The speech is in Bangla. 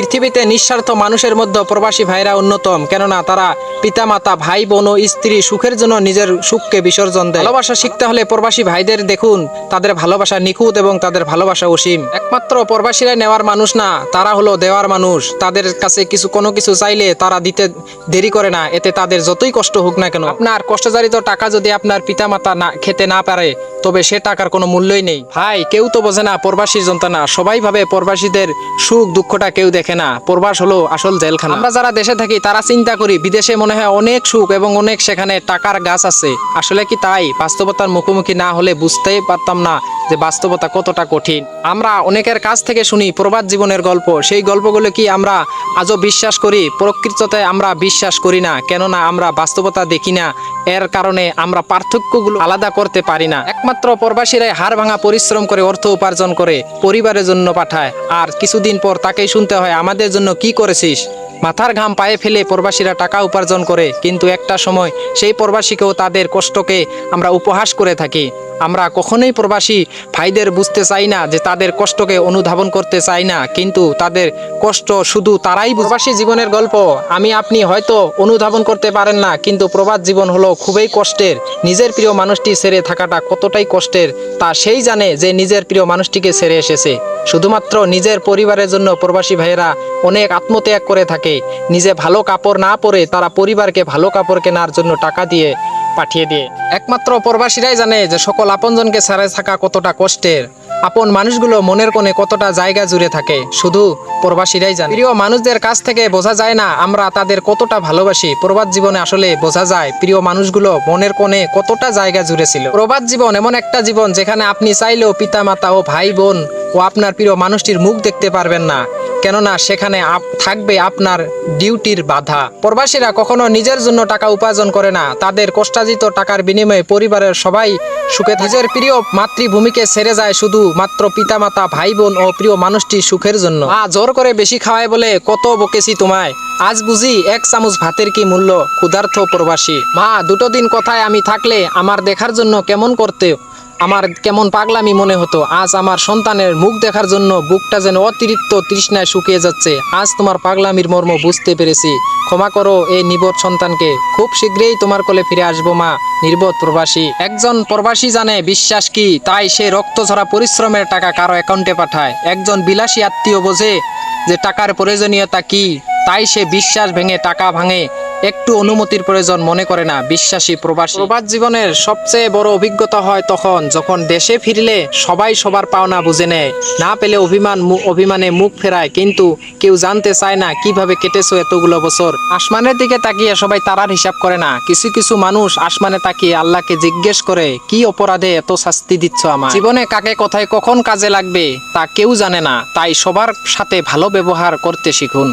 পৃথিবীতে নিঃস্বার্থ মানুষের মধ্যে প্রবাসী ভাইরা অন্যতম, কেননা তারা পিতামাতা, ভাই, বোন ও স্ত্রী সুখের জন্য নিজের সুখকে বিসর্জন দেয়। ভালোবাসা শিখতে হলে প্রবাসী ভাইদের দেখুন, তাদের ভালোবাসা নিখুঁত এবং তাদের ভালোবাসা অসীম। একমাত্র প্রবাসীরা নেওয়ার মানুষ না, তারা হলো দেওয়ার মানুষ। তাদের কাছে কিছু, কোনো কিছু চাইলে তারা দিতে দেরি করে না, এতে তাদের যতই কষ্ট হোক না কেন। আপনার কষ্টজারিত টাকা যদি আপনার পিতামাতা না, খেতে না পারে, তবে সে টাকার কোনো মূল্যই নেই। ভাই, কেউ তো বোঝে না প্রবাসীর যন্ত্রণা সবাই ভাবে প্রবাসীদের সুখ দুঃখটা কেউ দেখে না প্রবাস হলো আসল জেলখানা। আমরা যারা দেশে থাকি, তারা চিন্তা করি, বিদেশে মনে হয় অনেক সুখ এবং অনেক সেখানে টাকার গাছ আছে। আসলে কি তাই? বাস্তবতার মুখোমুখি না হলে বুঝতেই পারতাম না যে বাস্তবতা কতটা কঠিন। আমরা অনেকের কাছ থেকে শুনি প্রবাদ জীবনের গল্প। সেই গল্পগুলো কি আমরা আজও বিশ্বাস করি? প্রকৃততে আমরা বিশ্বাস করি না। কেননা আমরা বাস্তবতা দেখি না। এর কারণে আমরা পার্থক্যগুলো আলাদা করতে পারি না। একমাত্র প্রবাসীরাই হাড় ভাঙা পরিশ্রম করে অর্থ উপার্জন করে পরিবারের জন্য পাঠায়। আর কিছুদিন পর তাকেই শুনতে হয়, আমাদের জন্য কি করেছিস? মাথার ঘাম পায়ে ফেলে প্রবাসীরা টাকা উপার্জন করে। কিন্তু একটা সময় সেই প্রবাসীকেও তাদের কষ্টকে আমরা উপহাস করে থাকি। আমরা কখনোই প্রবাসী ভাইদের বুঝতে চাই না যে তাদের কষ্টকে অনুধাবন করতে চাই না, কিন্তু তাদের কষ্ট, শুধু তারাই প্রবাসী জীবনের গল্প। আমি, আপনি হয়তো অনুধাবন করতে পারেন না, কিন্তু প্রবাস জীবন হলো খুবই কষ্টের। নিজের প্রিয় মানুষটি ছেড়ে থাকাটা কতটাই কষ্টের, তা সেই জানে যে নিজের প্রিয় মানুষটিকে ছেড়ে এসেছে। শুধুমাত্র নিজের পরিবারের জন্য প্রবাসী ভাইয়েরা অনেক আত্মত্যাগ করে থাকে। নিজে ভালো কাপড় না পরে তারা পরিবারকে ভালো কাপড় কেনার জন্য টাকা দিয়ে পাঠিয়ে দিয়ে। একমাত্র প্রবাসীরাই জানে যে সকল আপনজনকে ছেড়ে থাকা কতটা কষ্টের। আপন মানুষগুলো মনের কোণে কতটা জায়গা জুড়ে থাকে, শুধু প্রবাসীরাই জানে। প্রিয় মানুষদের কাছ থেকে বোঝা যায় না, আমরা তাদের কতটা ভালোবাসি। প্রবাদ জীবনে আসলে বোঝা যায়, প্রিয় মানুষগুলো মনের কোণে কতটা জায়গা জুড়ে ছিল প্রবাদ জীবন এমন একটা জীবন যেখানে আপনি চাইলেও পিতামাতা ও ভাই বোন ও আপনার প্রিয় মানুষটির মুখ দেখতে পারবেন না। কেননা সেখানে থাকবে আপনার ডিউটির বাধা। প্রবাসীরা কখনো নিজের জন্য টাকা উপার্জন করে না। তাদের কষ্টার্জিত টাকার বিনিময়ে পরিবারের সবাই সুখে নিজের প্রিয় মাতৃভূমিকে ছেড়ে যায় শুধু মাত্র পিতামাতা ভাই বোন ও প্রিয় মানুষটি সুখের জন্য। মা জোর করে বেশি খাওয়ায় বলে, কত বকেছি তোমায়। আজ বুঝি এক চামচ ভাতের কি মূল্য? ক্ষুধার্থ প্রবাসী। মা, দুটো দিন কথায় আমি থাকলে আমার দেখার জন্য কেমন করতে? আমার কেমন পাগলামি মনে হতো। আজ আমার সন্তানের মুখ দেখার জন্য বুকটা যেন অতিরিক্ত তৃষ্ণায় শুকিয়ে যাচ্ছে। আজ তোমার পাগলামির মর্ম বুঝতে পেরেছি। ক্ষমা করো এই নিবোধ সন্তানকে। খুব শীঘ্রই তোমার কোলে ফিরে আসব মা, নির্বোধ প্রবাসী। একজন প্রবাসী জানে বিশ্বাস কি, তাই সে রক্ত ঝরা পরিশ্রমের টাকা কারও অ্যাকাউন্টে পাঠায়। একজন বিলাসী আত্মীয় বোঝে যে টাকার প্রয়োজনীয়তা কি। তাই সে বিশ্বাস ভেঙে টাকা ভাঙে। একটু অনুমতির প্রয়োজন মনে করে না বিশ্বাসী প্রবাসী। প্রবাস জীবনের সবচেয়ে বড় অভিজ্ঞতা হয় তখন যখন দেশে ফিরলে সবাই সবার পাওনা বুঝে নেয়। না পেলে অভিমান অভিমানে মুখ ফেরায়, কিন্তু কেউ জানতে চায় না কীভাবে কেটেছো এতগুলো বছর। আসমানের দিকে তাকিয়ে সবাই তারার হিসাব করে না। কিছু কিছু মানুষ আসমানে তাকিয়ে আল্লাহকে জিজ্ঞেস করে, কি অপরাধে এত শাস্তি দিচ্ছ আমার জীবনে কাকে কোথায় কখন কাজে লাগবে তা কেউ জানে না। তাই সবার সাথে ভালো ব্যবহার করতে শিখুন।